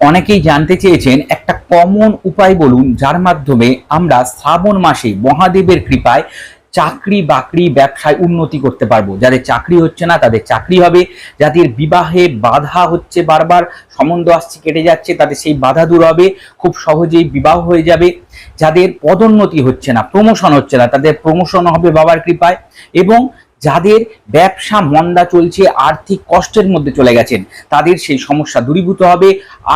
অনেকেই জানতে চেয়েছেন একটা কমন উপায় বলুন, যার মাধ্যমে আমরা শ্রাবণ মাসে মহাদেবের কৃপায় চাকরি বাকরি ব্যবসায় উন্নতি করতে পারব। যাদের চাকরি হচ্ছে না, তাদের চাকরি হবে। যাদের বিবাহে বাধা হচ্ছে বারবার সম্বন্ধ আসছে কেটে যাচ্ছে, তাদের সেই বাধা দূর হবে, খুব সহজেই বিবাহ হয়ে যাবে। যাদের পদোন্নতি হচ্ছে না প্রমোশন হচ্ছে না, তাদের প্রমোশন হবে বাবার কৃপায় এবং যাদের ব্যবসা মন্দা চলছে, আর্থিক কষ্টের মধ্যে চলে গেছেন, তাদের সেই সমস্যা দূরীভূত হবে।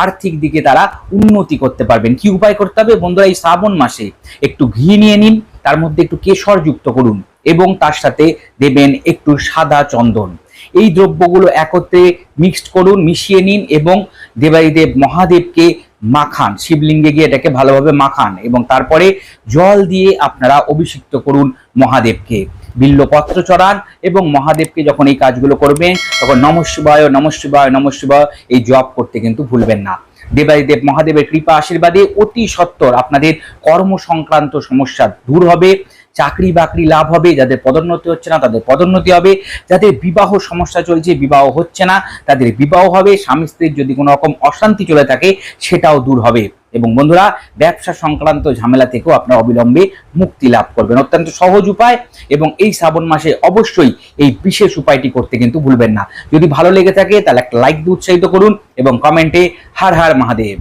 আর্থিক দিকে তারা উন্নতি করতে পারবেন। কি উপায় করতে হবে? বন্ধুরা, এই শ্রাবণ মাসে একটু ঘি নিয়ে নিন, তার মধ্যে একটু কেশর যুক্ত করুন এবং তার সাথে দেবেন একটু সাদা চন্দন। এই দ্রব্যগুলো একত্রে মিক্সড করুন, মিশিয়ে নিন এবং দেবাদিদেব মহাদেবকে মাখান, শিবলিঙ্গে গিয়ে এটাকে ভালোভাবে মাখান এবং তারপরে জল দিয়ে আপনারা অভিষিক্ত করুন মহাদেবকে। বিল্লপত্র চড়ান এবং মহাদেবকে যখন এই কাজগুলো করবেন, তখন নমঃশিবায় শিবায় নমঃশিবায় নম শিবায় এই জপ করতে কিন্তু ভুলবেন না। দেবাদিদেব মহাদেবের কৃপা আশীর্বাদে অতি সত্বর আপনাদের কর্ম সংক্রান্ত সমস্যা দূর হবে। চাকরি বাকরি লাভ হবে, যাদের পদোন্নতি হচ্ছে না তাদের পদোন্নতি হবে। যাদের বিবাহ সমস্যা চলছে, বিবাহ হচ্ছে না, তাদের বিবাহ হবে। স্বামী স্ত্রীর যদি কোনো রকম অশান্তি চলে থাকে, সেটাও দূর হবে। এবং বন্ধুরা, ব্যবসা সংক্রান্ত ঝামেলা থেকেও আপনারা অবিলম্বে মুক্তি লাভ করবেন। অত্যন্ত সহজ উপায় এবং এই শ্রাবণ মাসে অবশ্যই এই বিশেষ উপায়টি করতে কিন্তু ভুলবেন না। যদি ভালো লেগে থাকে, তাহলে একটা লাইক দিয়ে উৎসাহিত করুন এবং কমেন্টে হার হার মহাদেব।